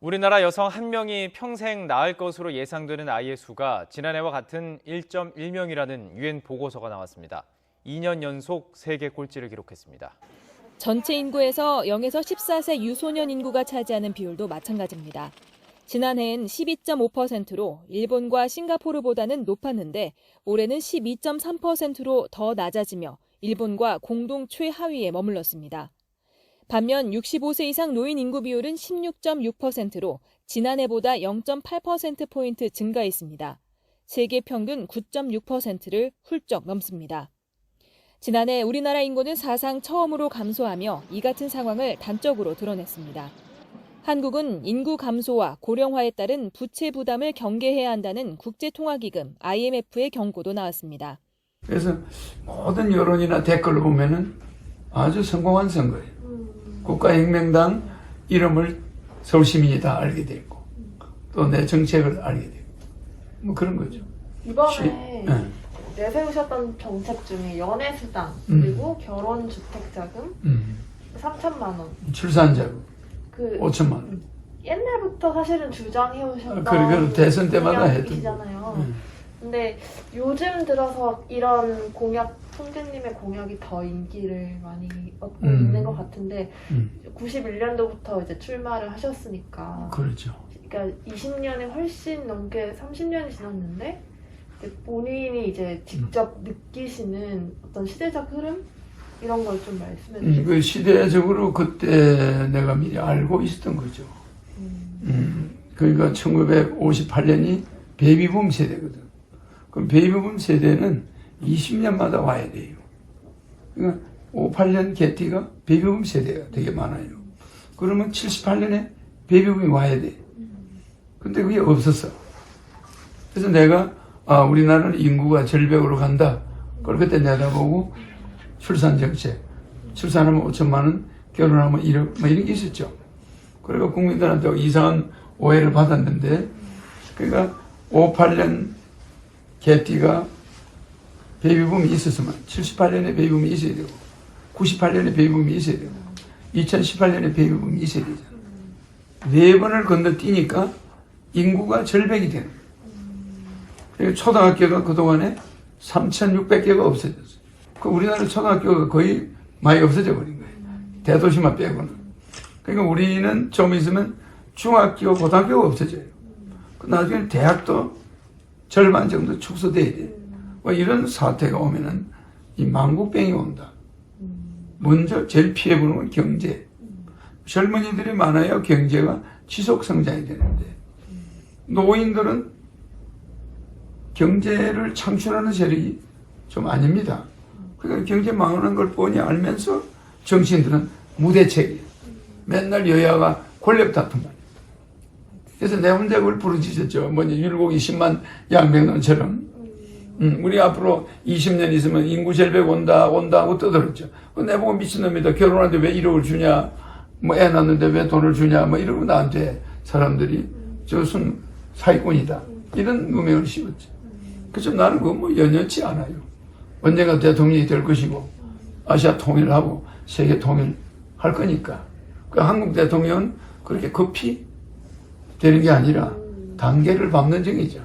우리나라 여성 한 명이 평생 낳을 것으로 예상되는 아이의 수가 지난해와 같은 1.1명이라는 유엔 보고서가 나왔습니다. 2년 연속 세계 꼴찌를 기록했습니다. 전체 인구에서 0에서 14세 유소년 인구가 차지하는 비율도 마찬가지입니다. 지난해엔 12.5%로 일본과 싱가포르보다는 높았는데 올해는 12.3%로 더 낮아지며 일본과 공동 최하위에 머물렀습니다. 반면 65세 이상 노인 인구 비율은 16.6%로 지난해보다 0.8%포인트 증가했습니다. 세계 평균 9.6%를 훌쩍 넘습니다. 지난해 우리나라 인구는 사상 처음으로 감소하며 이 같은 상황을 단적으로 드러냈습니다. 한국은 인구 감소와 고령화에 따른 부채 부담을 경계해야 한다는 국제통화기금 IMF의 경고도 나왔습니다. 그래서 모든 여론이나 댓글을 보면은 아주 성공한 선거예요. 국가혁명당 이름을 서울 시민이 다 알게 되고 또 내 정책을 알게 되고 뭐 그런 거죠. 이번에 예. 내세우셨던 정책 중에 연애수당 음. 그리고 결혼주택자금 음. 3천만 원. 출산자금 그 5천만 원. 옛날부터 사실은 주장해오셨던 아, 그러니까 대선 때마다 했던 공약이시잖아요. 음. 근데 요즘 들어서 이런 공약, 총재님의 공약이 더 인기를 많이 얻고 음. 있는 것 같은데 음. 91년도부터 이제 출마를 하셨으니까 그렇죠. 그러니까 20년이 훨씬 넘게 30년이 지났는데 이제 본인이 이제 직접 느끼시는 어떤 시대적 흐름 이런 걸 좀 말씀해 음, 주세요. 그 시대적으로 그때 내가 미리 알고 있었던 거죠. 음. 음, 그러니까 1958년이 베이비붐 세대거든. 그럼 베이비붐 세대는 20년마다 와야 돼요. 그러니까 58년 개띠가 베이비붐 세대가 되게 많아요. 그러면 78년에 베이비붐이 와야 돼. 근데 그게 없었어. 그래서 내가 아 우리나라는 인구가 절벽으로 간다. 그걸 그때 내다보고 출산 정책, 출산하면 5천만 원, 결혼하면 1억, 뭐 이런 게 있었죠. 그리고 국민들한테 이상한 오해를 받았는데, 그러니까 58년 개띠가 베이비붐이 있었으면 78년에 베이비붐이 있어야 되고, 98년에 베이비붐이 있어야 되고, 2018년에 베이비붐이 있어야 되잖아. 네 번을 건너뛰니까 인구가 절벽이 되는 거예요. 초등학교가 그동안에 3,600개가 없어졌어요. 그 우리나라 초등학교가 거의 많이 없어져 버린 거예요. 대도시만 빼고는. 그러니까 우리는 좀 있으면 중학교, 고등학교가 없어져요. 그 나중에 대학도 절반 정도 축소돼야 돼요. 뭐 이런 사태가 오면은 이 망국병이 온다. 먼저 제일 피해보는 건 경제. 젊은이들이 많아야 경제가 지속 성장이 되는데 노인들은 경제를 창출하는 세력이 좀 아닙니다. 그러니까 경제 망하는 걸 뻔히 알면서 정치인들은 무대책이에요. 맨날 여야가 권력 다툼 말이에요. 그래서 내 혼자 그걸 부르짖었죠. 뭐냐, 율곡이 10만 양백론처럼. 음, 우리 앞으로 20년 있으면 인구 절벽 온다, 온다 하고 떠들었죠. 그 내보고 미친놈이다. 결혼하는데 왜 1억을 주냐. 뭐 애 낳는데 왜 돈을 주냐. 뭐 이러고 나한테 사람들이 저순 사기꾼이다. 이런 누명을 씌웠죠. 그래서 나는 그거 뭐 연연치 않아요. 언젠가 대통령이 될 것이고, 아시아 통일하고 세계 통일할 거니까. 그 한국 대통령은 그렇게 급히 되는 게 아니라 단계를 밟는 중이죠.